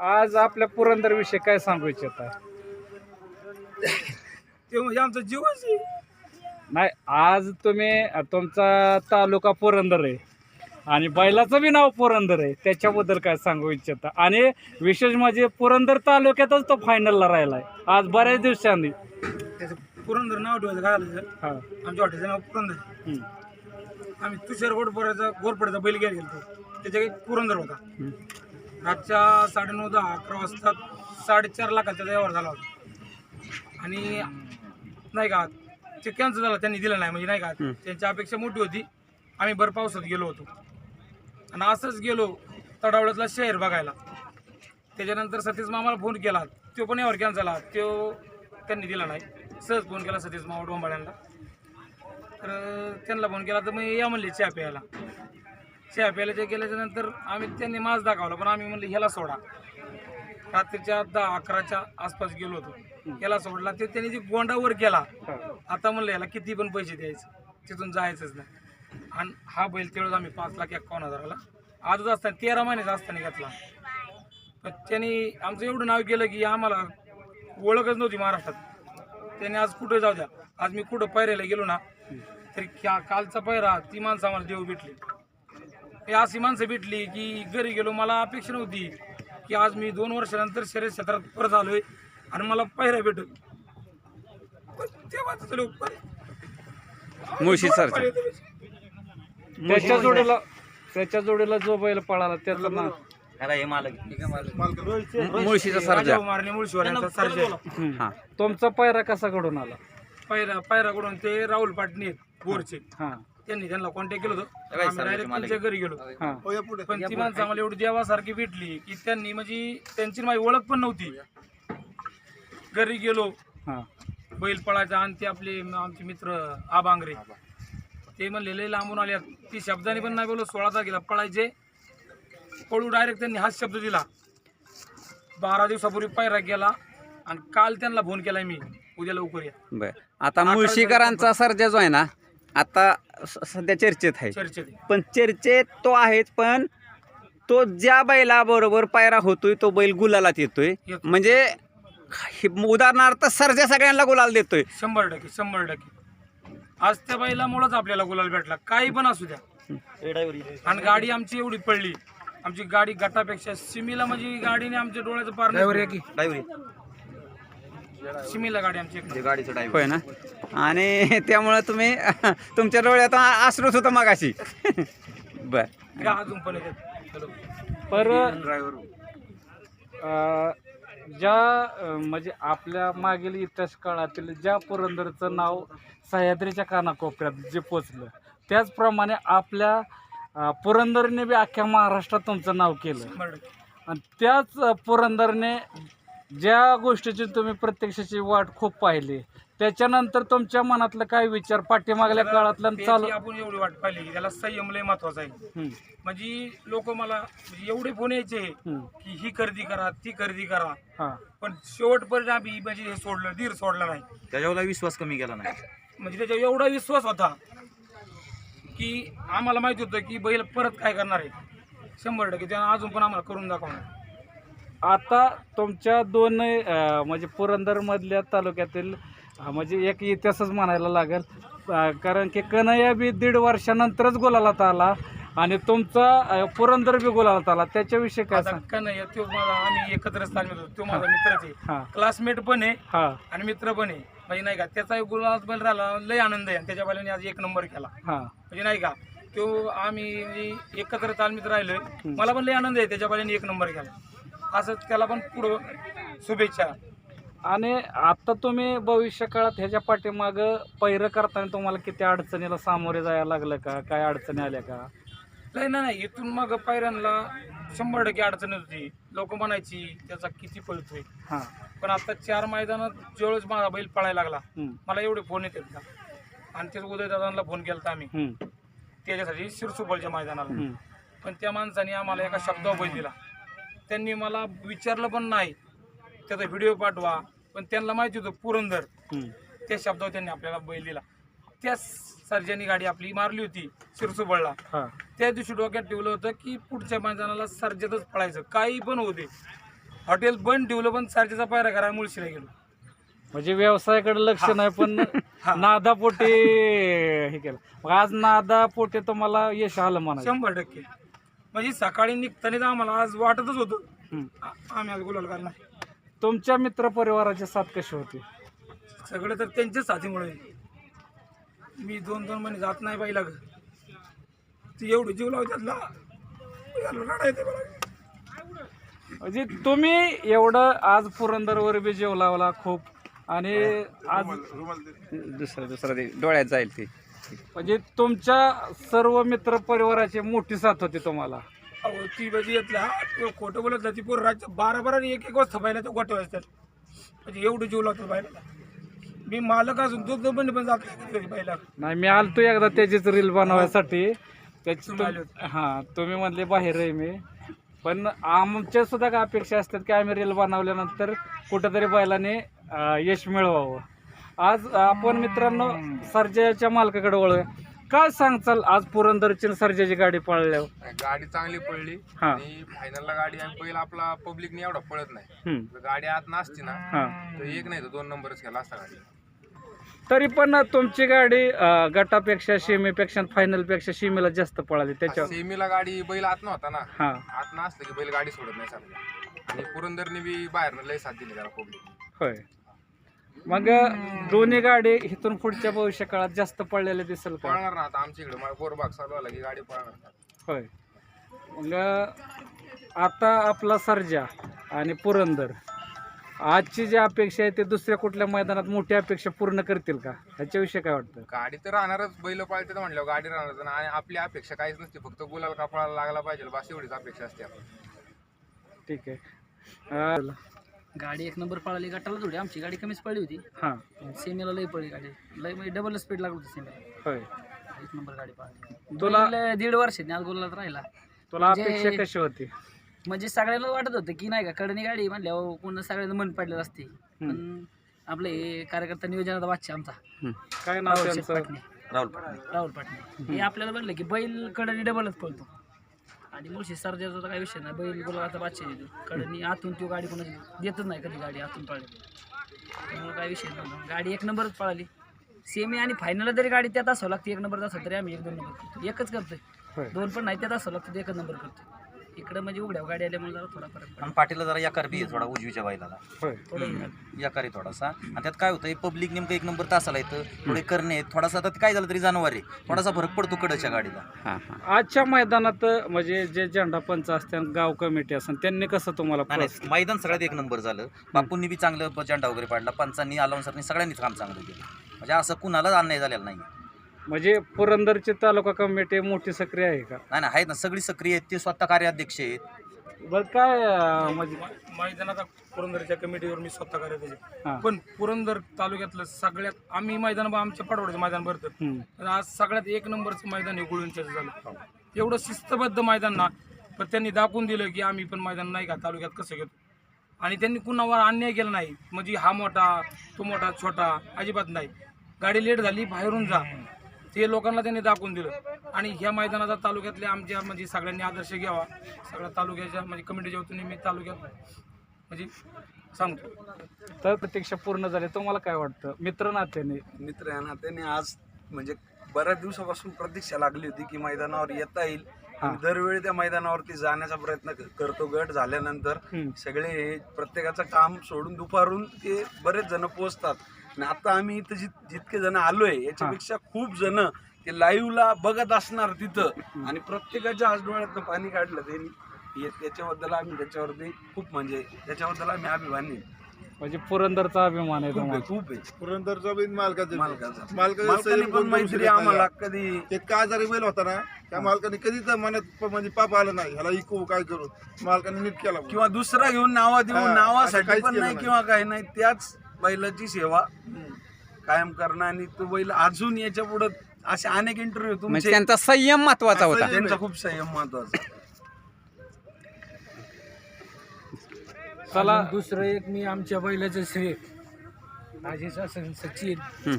आज आपल्या पुरंदर विषयी काय सांगू इच्छिता? ते म्हणजे आमचा जीवच आहे नाही आज तुम्ही तुमचा तालुका पुरंदर आहे. आणि बैलाचं बी नाव पुरंदर आहे. त्याच्याबद्दल काय सांगू इच्छिता? आणि विशेष म्हणजे पुरंदर तालुक्यातच तो फायनलला राहिलाय. आज बऱ्याच दिवसांनी. त्याचं पुरंदर नाव ठेवायचं काय झालं? हा. आमच्या हॉटेलचं नाव पुरंदर आहे. हम्म. आम्ही तुषार गोडपोराचा गोरपड्याचा बैल घ्यायला गेलो त्याच्या काही पुरंदर होता. हम्म. रातच्या साडेनऊ दहा अकरा वाजता साडेचार लाखाचा व्यवहार झाला होता. आणि नाही का ते कॅन्सल झालं त्यांनी दिलं नाही म्हणजे नाही का त्यांची अपेक्षा मोठी होती. आम्ही भर पावसात गेलो होतो. आणि असंच गेलो तडावड्यातला शहर बघायला. त्याच्यानंतर सतीश मामाला फोन केला. तो पण यावर कॅन्सल झाला. तो त्यांनी दिला नाही. सहज फोन केला सतीश मामा डोंबाळ्यांना. तर त्यांना फोन केला तर मग या म्हणले चहा प्यायला. चहा प्यायला जे गेल्याच्यानंतर आम्ही त्यांनी मास दाखवला पण आम्ही म्हणले ह्याला सोडा. रात्रीच्या दहा अकराच्या आसपास गेलो होतो. याला सोडला. ते त्यांनी जे गोंडावर केला हा. आता म्हणलं याला किती पण पैसे द्यायचे तिथून जायचंच नाही. आणि हा बैल तेवढं आम्ही पाच लाख एकावन्न हजाराला आजच असताना तेरा महिन्याचा असताना घेतला. पण त्यांनी आमचं एवढं नाव केलं की आम्हाला ओळखच नव्हती महाराष्ट्रात. त्यांनी आज कुठे जाऊ द्या. आज मी कुठं पायऱ्याला गेलो ना तरी क्या- कालचा पायरा ती माणसं आम्हाला देव भेटली. हे अशी माणसं भेटली की घरी गेलो मला अपेक्षा नव्हती की आज मी दोन वर्षानंतर शर्यत क्षेत्रात परत आलोय आणि मला तेव्हा मुळशी सरचा. त्याच्या जोडीला त्याच्या जोडीला जो बैल पळाला त्याचं नाव? मुळशीचा सर्जा. मारणे मुळशीवाल्यांचा सर्जा. हम्म. हा. तुमचा पायरा कसा घडून आला? पायरा पायराकडून ते राहुल पाटणे बोरचे हा. त्यांनी त्यांना कॉन्टॅक्ट केलं होतं. आम्ही डायरेक्ट त्यांच्या घरी गेलो. हा. पण ती माणसं आम्हाला एवढी देवासारखी भेटली की त्यांनी म्हणजे त्यांची माझी ओळख पण नव्हती. घरी गेलो. हा. बैल पळायचा आणि ते आपले म- आमचे मित्र आबांगरे. ते म्हणले लय लांबून आले. ती शब्दाने पण नाही बोललो सोळा तारखेला पळायचे. पळू डायरेक्ट त्यांनी हाच शब्द दिला. बारा दिवसापूर्वी पायरा गेला आणि काल त्यांना फोन केलाय मी. उद्या लवकर या. बर. आता मुळशीकरांचा सर्जा जो आहे ना आता स- सध्या चर्चेत आहे. चर्चेत पण चर्चेत तो आहेच पण तो ज्या बैलाबरोबर पायरा होतोय तो बैल गुलालात येतोय. येतो. म्हणजे हे- उदाहरणार्थ सर्जा सगळ्यांना गुलाल देतोय. शंभर टक्के शंभर टक्के. आज त्या बैलामुळेच आपल्याला गुलाल भेटला. काही पण असू द्या. आणि गाडी आमची एवढी पडली. आमची गाडी गटापेक्षा सिमीला म्हणजे गाडीने आमच्या डोळ्याचं पार नाही. सिमीला गाडी आमची एक नंबर. होय ना आणि त्यामुळे तुम्ही तुमच्या डोळ्यात आश्रुत होतं मगाशी बर अजून पण. पर अं, ज्या म्हणजे आपल्या मागील इतिहास काळातील ज्या पुरंदरचं नाव सह्याद्रीच्या कानाकोपऱ्यात जे पोचलं त्याचप्रमाणे आपल्या पुरंदरने बी अख्ख्या महाराष्ट्रात तुमचं नाव केलं. आणि त्याच पुरंदरने ज्या गोष्टीची तुम्ही प्रत्यक्षाची वाट खूप पाहिली त्याच्यानंतर तुमच्या मनातलं काय विचार पाठीमागल्या काळातलं चालू त्याची आपण एवढी वाट पाहिली की त्याला संयम लय महत्त्वाचा आहे. म्हणजे लोक मला म्हणजे एवढे फोन यायचे की ही खरेदी करा ती खरेदी करा. हा. पण शेवटपर्यंत आम्ही म्हणजे हे सोडलं धीर सोडला नाही. त्याच्यावर विश्वास कमी केला नाही. म्हणजे त्याच्यावर एवढा विश्वास होता की आम्हाला माहिती होतं की बैल परत काय करणार आहे. शंभर टक्के त्यानं अजून पण आम्हाला करून दाखवणार. आता तुमच्या दोन अं, म्हणजे पुरंदरमधल्या तालुक्यातील अं, म्हणजे एक इतिहासच म्हणायला लागेल. अं, कारण की कन्हैया बी दीड वर्षानंतरच गोलाला आला आणि तुमचा अं, पुरंदर बी गोलाला आला. त्याच्याविषयी काय आता सांग? का नाही तो माझा आम्ही एकत्रच तालमीत होतो. तो माझा मित्रच आहे. हा. क्लासमेट पण आहे हा. आणि मित्र पण आहे. म्हणजे नाही का त्याचा गुलाब बैल राहिला. लय आनंद आहे. आणि त्याच्या बैलाने आज एक नंबर केला. हा. म्हणजे नाही का तो आम्ही एकत्र तालमीत राहिलोय. मला पण लय आनंद आहे. त्याच्या बैलाने एक नंबर केला. असं त्याला पण पुढं शुभेच्छा. आणि आता तुम्ही भविष्य काळात ह्याच्या पाठीमागं पैरं करताना तुम्हाला किती अडचणीला सामोरे जायला लागलं का? काय अडचणी आल्या का? नाही नाही नाही. इथून मग पायऱ्यांना शंभर टक्के अडचण होती. लोक म्हणायची त्याचा किती पळतोय हा. पण आता चार मैदानात ज्यावेळेस माझा बैल पळायला लागला हम्म, मला एवढे फोन येतात का? आणि तेच उदयदादांना फोन केला आम्ही. हम्म, त्याच्यासाठी शिरसुपलच्या मैदानाला. हम्म. पण त्या माणसाने आम्हाला एका शब्दावर बैल दिला. त्यांनी मला विचारलं पण नाही. त्याचा व्हिडिओ पाठवा. पण त्यांना माहिती होतं पुरंदर. त्या शब्दावर त्यांनी आपल्याला बैल दिला. त्या सर्जनी गाडी आपली मारली होती शिरसुबळला. त्या दिवशी डोक्यात ठेवलं होतं की पुढच्या मैदानाला सर्जतच पळायचं. काही पण होते हॉटेल बंद ठेवलं पण सारखेचा पायरा करा मुळशीला गेलो. म्हणजे व्यवसायाकडे लक्ष नाही पण नादापोटे हे केलं. मग आज नादापोटे तुम्हाला यश आलं म्हणायचं. शंभर टक्के. म्हणजे सकाळी निघतानाच आम्हाला आज वाटतच होतं. आ- आम्ही आज गुलाल करणार. तुमच्या मित्र परिवाराची साथ कशी होती? सगळं तर त्यांच्याच साथीमुळे. मी दोन दोन महिने जात नाही बाईला ग ती एवढी जीव मला. म्हणजे तुम्ही एवढं आज पुरंदरवर बी जेव लावला खूप. आणि आज दुसरं दुसरं ते डोळ्यात जाईल ते. म्हणजे तुमच्या सर्व मित्र परिवाराची मोठी साथ होती तुम्हाला. अहो ती बाजी येतला खोटं बोलत नाही ती पोरं राज्य बारा बारा आणि एक एक वाजता बायला तर गोटे वाजतात म्हणजे एवढं जीव लावतो बायला मी मालक असून दोन दोन महिने पण जात नाही कधी बायला नाही मी आलतो एकदा त्याचीच रील बनवायसाठी. त्याची तुम्ही आले तुम- हां तुम्ही म्हणले बाहेर आहे मी. पण आमच्या सुद्धा काय अपेक्षा असतात की आम्ही रील बनवल्यानंतर कुठंतरी बैलाने अं, यश मिळवावं. आज आपण मित्रांनो सर्जाच्या मालकाकडे वळूया. काय सांगचाल आज पुरंदरची आणि सर्जाची गाडी पळल्यावर? गाडी चांगली पडली हां. आणि फायनलला गाडी आणि बैल आपला पब्लिकने एवढा पळत नाही. हम्म, जर गाडी आत नसती ना हां. तर एक नाही तर दोन नंबरच केला असता गाडी. तरी पण तुमची गाडी अं, गटापेक्षा शिमीपेक्षा फायनलपेक्षा शिमीला जास्त पळाली. त्याच्यावर? सेमीला गाडी बैल आत नव्हता ना. हां. आत नसलं की बैल गाडी सोडत नाही चांगली आणि पुरंदरने बी बाहेरनं लय साथ दिली त्याला पब्लिक होय. मग दोन्ही गाडी इथून पुढच्या भविष्य काळात जास्त पडलेले दिसेल का? पळणार ना आता आमच्या इकडे. मला बोरबाग चालू आला की गाडी पळणार होय. मग आता आपला सर्जा आणि पुरंदर. आजची जी अपेक्षा आहे ते दुसऱ्या कुठल्या मैदानात मोठी अपेक्षा पूर्ण करतील का? ह्याच्याविषयी काय वाटतं? गाडी तर राहणारच. बैल पळते तर म्हणल्यावर गाडी राहणारच. आणि आपली अपेक्षा काहीच नसते. फक्त गुलाल का पळायला लागला पाहिजे. बस एवढीच अपेक्षा असते. आपली ठीक आहे. अं, गाडी एक नंबर पळाली गटाला थोडी आमची गाडी कमीच पळली होती. हां. सेमीला लई पळली गाडी. लई म्हणजे डबल स्पीड लागत होती सेमीला. होय. एक नंबर गाडी पळाली. तुला दीड वर्षांनी आज गोलात राहिला. तुला म्हणजे- अपेक्षा कशी होती? म्हणजे सगळ्यांना वाटत होतं की नाही का कडनी गाडी म्हणल्यावर पूर्ण सगळ्यांना मन पडलेलं असते. पण आपले हे कार्यकर्ता नियोजनाचा वाच्य आमचा. काय नाव राहुल शेठ त्यांचं? पाटणे. राहुल पाटील. राहुल पाटणे. हे आपल्याला म्हणलं की बैल कडनी डबलच पळतो. आणि मुळशी सर्जाचा काही विषय नाही. बैल गुलाबाचा बादशा देतो कडनी आतून तो गाडी कोणाची देतच नाही कधी गाडी आतून पळली. त्यामुळे काही विषय नव्हता गाडी एक नंबरच पळाली. सेमी आणि फायनलला जरी गाडी त्यात असावं लागते एक नंबर असेल तरी आम्ही एक दोन नंबर करतो. एकच करतोय. दोन पण नाही त्यात असावं लागतं एकच नंबर करतो इकडं म्हणजे उघड्या गाडी आल्यामुळे जरा थोडा फरक आणि पाटीलला जरा याकार बी आहे थोडा उजवीच्या थोडं याकार आहे थोडासा. आणि त्यात काय होतं पब्लिक नेमकं एक नंबर तासाला येतं थोडे करणे आहेत. थोडासा आता काय झालं तरी जानवर आहे. थोडासा फरक पडतो कडच्या गाडीला. आजच्या मैदानात म्हणजे जे झेंडा पंच असतात गाव कमिटी असतात त्यांनी कसं तुम्हाला नाही मैदान सगळ्यात एक नंबर झालं. बापूंनी बी चांगलं झेंडा वगैरे पाडला पंचांनी अलाउन्सरनी सगळ्यांनी काम चांगलं केलं. म्हणजे असं कुणालाच अन्याय झालेला नाही म्हणजे पुरंदरची तालुका कमिटी मोठी सक्रिय आहे का? नाही नाही आहेत ना सगळी सक्रिय आहेत ते स्वतः कार्याध्यक्ष आहेत. बरं काय अं, म्हणजे मैदानाचा पुरंदरच्या कमिटीवर मी स्वतः करायचं हां. त्याचे पण पुरंदर तालुक्यातलं सगळ्यात आम्ही मैदान आमच्या पाठवड्याचं मैदान भरतं हम्म. तर आज सगळ्यात एक नंबरचं मैदान हे गुळूंच्याच झालं. एवढं शिस्तबद्ध मैदान ना पण त्यांनी दाखवून दिलं की आम्ही पण मैदान नाही का तालुक्यात कसं घेतो. आणि त्यांनी कुणावर अन्याय केला नाही. म्हणजे हा मोठा तो मोठा छोटा अजिबात नाही. गाडी लेट झाली बाहेरून जा. ते लोकांना त्यांनी दाखवून दिलं. आणि ह्या मैदानाचा तालुक्यातल्या आमच्या म्हणजे सगळ्यांनी आदर्श घ्यावा. सगळ्या तालुक्याच्या म्हणजे कमिटीच्या वतीने मी तालुक्यात म्हणजे सांगतो. तर प्रतीक्षा पूर्ण झाली. तुम्हाला काय वाटतं? मित्र नात्याने. मित्र या नात्याने आज म्हणजे बऱ्याच दिवसापासून प्रतीक्षा लागली होती की मैदानावर येता येईल. आणि दरवेळी त्या मैदानावरती जाण्याचा प्रयत्न क- करतो. गट झाल्यानंतर. सगळे हे प्रत्येकाचं काम सोडून दुपारून ते बरेच जण पोहोचतात. आणि आता आम्ही इथं जित जितके जण आलोय याच्यापेक्षा खूप जण ते लाईव्हला बघत असणार तिथं. आणि प्रत्येकाच्या आज डोळ्यातनं पाणी काढलं त्यांनी. त्याच्याबद्दल आम्ही त्याच्यावरती खूप म्हणजे त्याच्याबद्दल आम्ही अभिमानी आहे. म्हणजे पुरंदरचा अभिमान आहे खूप आहे तुम्हाला. खूप आहे. पुरंदरचा बिन मालकाचा मालकाचा. मालकाचा मालकाने पण मैत्री. आम्हाला कधी एक का आजारी बैल होता ना त्या मालकाने कधीच मनात म्हणजे पाप आलं नाही. ह्याला इकू काय करू? मालकाने नीट केला. किंवा दुसरा घेऊन नावा देऊन नावासाठी पण नाही नाही. किंवा काही नाही त्याच बैलाची सेवा कायम करणं आणि तो बैल अजून याच्यापुढे असे अनेक इंटरव्ह्यू म्हणजे तुमचे त्यांचा संयम महत्त्वाचा होता. त्यांचा खूप संयम महत्त्वाचा चला. दुसरं एक मी आमच्या बैलाचं श्रेय. माझे सासरे सचिन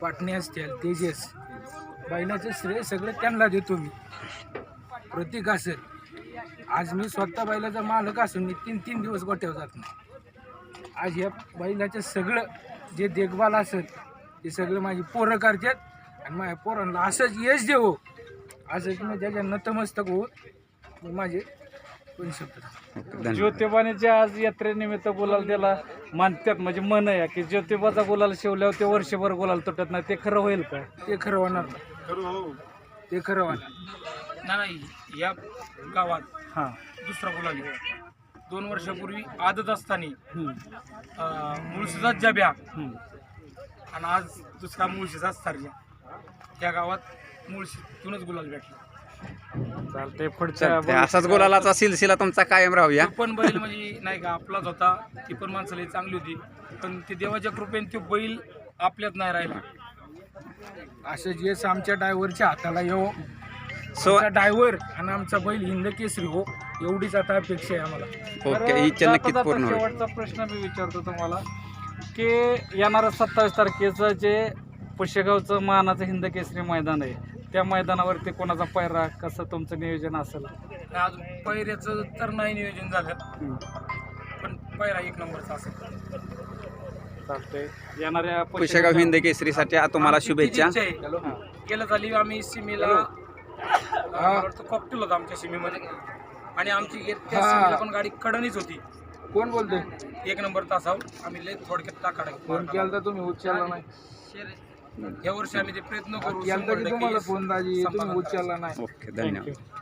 पाटणे असतील तेजस. बैलाचं श्रेय सगळं त्यांना देतो मी. प्रतीक असेल आज मी स्वतः बैलाचा मालक असून मी तीन तीन दिवस गोठ्यावर जात नाही. आज या बैलाचं सगळं जे देखभाल असेल ते सगळं माझी पोरं करतात आणि माझ्या पोरांना असंच यश देऊ असंच मी त्याच्या नतमस्तक होऊन मी माझे पण शब्द धन्यवाद. ज्योतिबाने जे आज यात्रेनिमित्त गुलाल त्याला मानतात म्हणजे मन आहे की ज्योतिबाचा गुलाल शिवल्यावर ते वर्षभर गुलाल तुटत नाही ते खरं होईल का? ते खरं होणार नाही. ते खरं होणार. नाही या गावात हां. दुसरा गुलाल आहे. दोन वर्षापूर्वी आदत असताना मुळशीचाच जब्या. आणि आज दुसरा मुळशीचाच सरजा. त्या गावात मुळशीतूनच गुलाल भेटला. चालतंय पुढच्या. असाच गुलालाचा सिलसिला तुमचा कायम राहूया. पण बैल म्हणजे नाही का आपलाच होता. ती पण माणसं लई चांगली होती. पण ते देवाच्या कृपेने तो बैल आपल्यात नाही राहिला. असं जे आमच्या ड्रायव्हरच्या हाताला येऊ सो ड्रायव्हर आणि आमचा बैल हिंद केसरी हो. एवढीच आता अपेक्षा आहे आम्हाला. ओके तर ही इच्छा जाता नक्कीच जाता पूर्ण होईल. शेवटचा प्रश्न मी विचारतो तुम्हाला की येणारं सत्तावीस तारखेचं जे पुशेगावचं मानाचं हिंद केसरी मैदान आहे त्या मैदानावरती कोणाचा पैरा कसं तुमचं नियोजन असेल? अजून पैऱ्याचं तर नाही नियोजन झालं. पण पैरा एक नंबरचा असेल. चालतंय. येणाऱ्या पुशेगाव हिंद केसरीसाठी आ- तुम्हाला आमची शुभेच्छा. इच्छा आहे. गेल्या झाली आम्ही सिमीला. कॉकटेल होता आमच्या सिमीमध्ये. आणि आमची एक त्या पण गाडी कडणीच होती. कोण बोलतोय? एक नंबर तासावर आम्ही लय थोडक्यात टाकाडा फोन केला तर तुम्ही उचलला नाही. या वर्षी आम्ही ते प्रयत्न करू. केला शंभर की टक्के तुम्हाला फोन दाजी तुम्ही समाधान उचलला नाही. ओके धन्यवाद.